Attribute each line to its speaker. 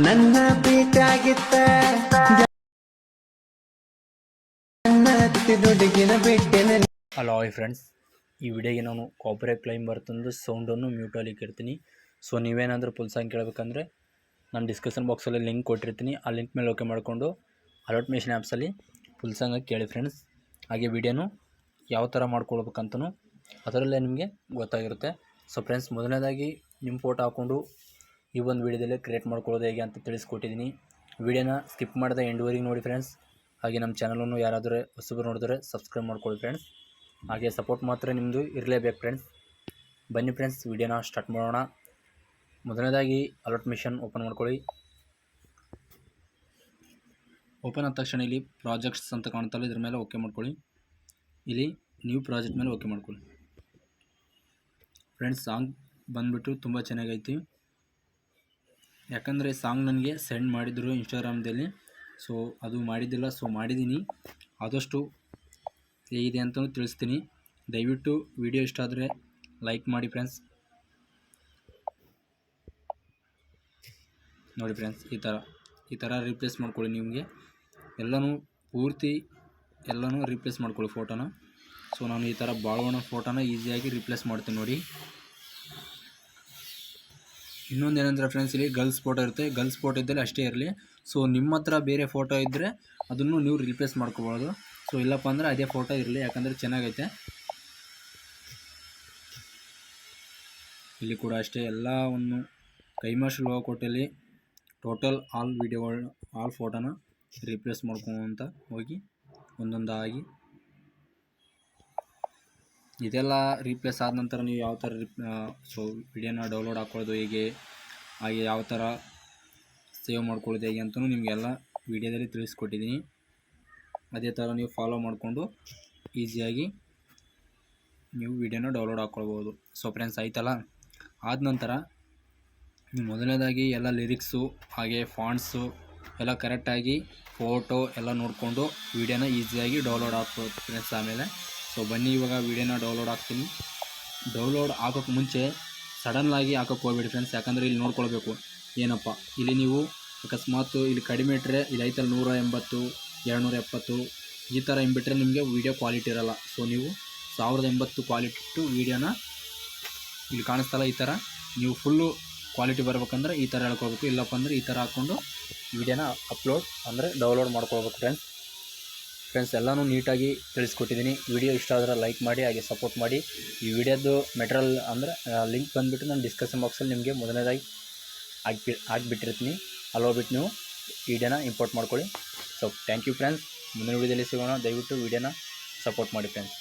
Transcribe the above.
Speaker 1: ನನ್ನ ಬೇಟಾಗಿತ್ತ
Speaker 2: hello hi friends ಈ ವಿಡಿಯೋಗೆ ನಾನು ಕಾಪರೇಟ್ ಕ್ಲೈಮ್ ಬರ್ತಂದು ಸೌಂಡನ್ನು ಮ್ಯೂಟಲ್ಲಿ ಇಟ್ಟಿರ್ತೀನಿ ಸೊ ನೀವೇನಾದರೂ ಫುಲ್ ಸಾಂಗ್ ಕೇಳಬೇಕಂದ್ರೆ ನಾನು ಡಿಸ್ಕ್ರಿಪ್ಷನ್ ಬಾಕ್ಸಲ್ಲಿ ಲಿಂಕ್ ಕೊಟ್ಟಿರ್ತೀನಿ. ಆ ಲಿಂಕ್ ಮೇಲೆ ಓಕೆ ಮಾಡಿಕೊಂಡು ಅಲರ್ಟ್ ಆ್ಯಪ್ಸಲ್ಲಿ ಫುಲ್ ಕೇಳಿ ಫ್ರೆಂಡ್ಸ್ ಹಾಗೆ ವಿಡಿಯೋನು ಯಾವ ಥರ ಮಾಡ್ಕೊಳ್ಬೇಕಂತನೂ ಅದರಲ್ಲೇ ನಿಮಗೆ ಗೊತ್ತಾಗಿರುತ್ತೆ. ಸೊ ಫ್ರೆಂಡ್ಸ್ ಮೊದಲನೇದಾಗಿ ನಿಮ್ಮ ಫೋಟೋ ಹಾಕ್ಕೊಂಡು ಈ ಒಂದು ವಿಡಿಯೋದಲ್ಲಿ ಕ್ರಿಯೇಟ್ ಮಾಡ್ಕೊಳ್ಳೋದು ಹೇಗೆ ಅಂತ ತಿಳಿಸ್ಕೊಟ್ಟಿದ್ದೀನಿ. ವಿಡಿಯೋನ ಸ್ಕಿಪ್ ಮಾಡದೆ ಎಂಡ್ವರೆಗೆ ನೋಡಿ ಫ್ರೆಂಡ್ಸ್ ಹಾಗೆ ನಮ್ಮ ಚಾನಲನ್ನು ಯಾರಾದರೂ ಹೊಸಬ್ರು ನೋಡಿದ್ರೆ ಸಬ್ಸ್ಕ್ರೈಬ್ ಮಾಡ್ಕೊಳ್ಳಿ ಫ್ರೆಂಡ್ಸ್ ಹಾಗೆ ಸಪೋರ್ಟ್ ಮಾತ್ರ ನಿಮ್ಮದು ಇರಲೇಬೇಕು ಫ್ರೆಂಡ್ಸ್ ಬನ್ನಿ ಫ್ರೆಂಡ್ಸ್ ವಿಡಿಯೋನ ಸ್ಟಾರ್ಟ್ ಮಾಡೋಣ. ಮೊದಲನೇದಾಗಿ ಅಲರ್ಟ್ ಮಿಷನ್ ಓಪನ್ ಮಾಡ್ಕೊಳ್ಳಿ. ಓಪನ್ ಆದ ತಕ್ಷಣ ಇಲ್ಲಿ ಪ್ರಾಜೆಕ್ಟ್ಸ್ ಅಂತ ಕಾಣ್ತಲ್ಲ ಇದ್ರ ಮೇಲೆ ಓಕೆ ಮಾಡ್ಕೊಳ್ಳಿ. ಇಲ್ಲಿ ನ್ಯೂ ಪ್ರಾಜೆಕ್ಟ್ ಮೇಲೆ ಓಕೆ ಮಾಡ್ಕೊಳ್ಳಿ. ಫ್ರೆಂಡ್ಸ್ ಸಾಂಗ್ ಬಂದುಬಿಟ್ಟು ತುಂಬ ಚೆನ್ನಾಗೈತಿ. ಯಾಕಂದರೆ ಸಾಂಗ್ ನನಗೆ ಸೆಂಡ್ ಮಾಡಿದ್ರು ಇನ್ಸ್ಟಾಗ್ರಾಮ್ದಲ್ಲಿ. ಸೊ, ಅದು ಮಾಡಿದ್ದಿಲ್ಲ, ಸೊ ಮಾಡಿದ್ದೀನಿ. ಆದಷ್ಟು ಹೇಗಿದೆ ಅಂತಲೂ ತಿಳಿಸ್ತೀನಿ. ದಯವಿಟ್ಟು ವಿಡಿಯೋ ಇಷ್ಟ ಆದರೆ ಲೈಕ್ ಮಾಡಿ ಫ್ರೆಂಡ್ಸ್. ನೋಡಿ ಫ್ರೆಂಡ್ಸ್, ಈ ಥರ ಈ ಥರ ರಿಪ್ಲೇಸ್ ಮಾಡ್ಕೊಳ್ಳಿ ನಿಮಗೆ. ಎಲ್ಲನೂ ಪೂರ್ತಿ ಎಲ್ಲನೂ ರಿಪ್ಲೇಸ್ ಮಾಡ್ಕೊಳ್ಳಿ ಫೋಟೋನ ಸೊ, ನಾನು ಈ ಥರ ಬಾಳೋಣ ಫೋಟೋನ ಈಸಿಯಾಗಿ ರಿಪ್ಲೇಸ್ ಮಾಡ್ತೀನಿ ನೋಡಿ. ಇನ್ನೊಂದು ಏನಂದರೆ ಫ್ರೆಂಡ್ಸ್ ಇಲ್ಲಿ ಗರ್ಲ್ಸ್ ಫೋಟೋ ಇರುತ್ತೆ. ಗರ್ಲ್ಸ್ ಫೋಟೋ ಇದ್ದಲ್ಲಿ ಅಷ್ಟೇ ಇರಲಿ. ಸೊ ನಿಮ್ಮ ಹತ್ರ ಬೇರೆ ಫೋಟೋ ಇದ್ದರೆ ಅದನ್ನು ನೀವು ರಿಪ್ಲೇಸ್ ಮಾಡ್ಕೋಬೋದು. ಸೊ ಇಲ್ಲಪ್ಪ ಅಂದರೆ ಅದೇ ಫೋಟೋ ಇರಲಿ. ಯಾಕಂದರೆ ಚೆನ್ನಾಗೈತೆ. ಇಲ್ಲಿ ಕೂಡ ಅಷ್ಟೇ ಎಲ್ಲವನ್ನು ಕೈಮಾಶ್ ಲೋ ಕೊಟ್ಟಲ್ಲಿ ಟೋಟಲ್ ಆಲ್ ವಿಡಿಯೋಗಳು ಆಲ್ ಫೋಟೋನ ರಿಪ್ಲೇಸ್ ಮಾಡ್ಕೊಂತ ಹೋಗಿ ಒಂದೊಂದಾಗಿ ಇದೆಲ್ಲ ರೀಪ್ಲೇಸ್ ಆದ ನಂತರ ನೀವು ಯಾವ ಥರ ರಿಪ್ ಸೊ ವಿಡಿಯೋನ ಡೌನ್ಲೋಡ್ ಹಾಕ್ಕೊಳ್ಳೋದು ಹೇಗೆ? ಹಾಗೆ ಯಾವ ಥರ ಸೇವ್ ಮಾಡ್ಕೊಳ್ಳೋದು ಹೇಗೆ ಅಂತಲೂ ನಿಮಗೆಲ್ಲ ವಿಡಿಯೋದಲ್ಲಿ ತಿಳಿಸ್ಕೊಟ್ಟಿದ್ದೀನಿ. ಅದೇ ಥರ ನೀವು ಫಾಲೋ ಮಾಡಿಕೊಂಡು ಈಸಿಯಾಗಿ ನೀವು ವಿಡಿಯೋನ ಡೌನ್ಲೋಡ್ ಹಾಕ್ಕೊಳ್ಬೋದು ಸೊ ಫ್ರೆಂಡ್ಸ್ ಆಯ್ತಲ್ಲ? ಆದ ನಂತರ ನೀವು ಮೊದಲನೇದಾಗಿ ಎಲ್ಲ ಲಿರಿಕ್ಸು ಹಾಗೆ ಫಾಂಟ್ಸು ಎಲ್ಲ ಕರೆಕ್ಟಾಗಿ ಫೋಟೋ ಎಲ್ಲ ನೋಡಿಕೊಂಡು ವಿಡಿಯೋನ ಈಸಿಯಾಗಿ ಡೌನ್ಲೋಡ್ ಹಾಕ್ಬೋದು ಫ್ರೆಂಡ್ಸ್ ಆಮೇಲೆ ಸೊ ಬನ್ನಿ, ಇವಾಗ ವಿಡಿಯೋನ ಡೌನ್ಲೋಡ್ ಹಾಕ್ತೀನಿ. ಡೌನ್ಲೋಡ್ ಹಾಕೋಕ್ಕೆ ಮುಂಚೆ ಸಡನ್ನಾಗಿ ಹಾಕೋಕ್ಕೆ ಹೋಗ್ಬೇಡಿ ಫ್ರೆಂಡ್ಸ್ ಯಾಕಂದರೆ ಇಲ್ಲಿ ನೋಡ್ಕೊಳ್ಬೇಕು. ಏನಪ್ಪ? ಇಲ್ಲಿ ನೀವು ಅಕಸ್ಮಾತ್ ಇಲ್ಲಿ ಕಡಿಮೆ ಇಟ್ಟರೆ ಇಲ್ಲಿ ಐತಲ್ಲಿ ನೂರ ಎಂಬತ್ತು, ಎರಡುನೂರ ಎಪ್ಪತ್ತು, ಈ ಥರ ಹಿಂಬಿಟ್ರೆ ನಿಮಗೆ ವೀಡಿಯೋ ಕ್ವಾಲಿಟಿ ಇರಲ್ಲ. ಸೊ ನೀವು ಸಾವಿರದ ಎಂಬತ್ತು ಕ್ವಾಲಿಟಿ ಇಟ್ಟು ವೀಡಿಯೋನ ಇಲ್ಲಿ ಕಾಣಿಸ್ತಲ್ಲ ಈ ಥರ ನೀವು ಫುಲ್ಲು ಕ್ವಾಲಿಟಿ ಬರ್ಬೇಕಂದ್ರೆ ಈ ಥರ ಹೇಳ್ಕೊಬೇಕು ಇಲ್ಲಪ್ಪ ಅಂದರೆ ಈ ಥರ ಹಾಕ್ಕೊಂಡು ವಿಡಿಯೋನ ಅಪ್ಲೋಡ್ ಅಂದರೆ ಡೌನ್ಲೋಡ್ ಮಾಡ್ಕೊಳ್ಬೇಕು ಫ್ರೆಂಡ್ಸ್ ಫ್ರೆಂಡ್ಸ್, ಎಲ್ಲನೂ ನೀಟಾಗಿ ತಿಳಿಸ್ಕೊಟ್ಟಿದ್ದೀನಿ. ವಿಡಿಯೋ ಇಷ್ಟ ಆದರೆ ಲೈಕ್ ಮಾಡಿ, ಹಾಗೆ ಸಪೋರ್ಟ್ ಮಾಡಿ. ಈ ವಿಡಿಯೋದು ಮೆಟೀರಿಯಲ್ ಅಂದರೆ ಲಿಂಕ್ ಬಂದುಬಿಟ್ಟು ನಾನು ಡಿಸ್ಕಷನ್ ಬಾಕ್ಸಲ್ಲಿ ನಿಮಗೆ ಮೊದಲನೇದಾಗಿ ಹಾಕಿ ಹಾಕಿಬಿಟ್ಟಿರ್ತೀನಿ. ಅಲ್ಲಿ ಹೋಗ್ಬಿಟ್ಟು ನೀವು ವಿಡಿಯೋನ ಇಂಪೋರ್ಟ್ ಮಾಡ್ಕೊಳ್ಳಿ. ಸೊ ಥ್ಯಾಂಕ್ ಯು ಫ್ರೆಂಡ್ಸ್ ಮುಂದಿನ ವಿಡಿಯೋದಲ್ಲಿ ಸಿಗೋಣ. ದಯವಿಟ್ಟು ವಿಡಿಯೋನ ಸಪೋರ್ಟ್ ಮಾಡಿ ಫ್ರೆಂಡ್ಸ್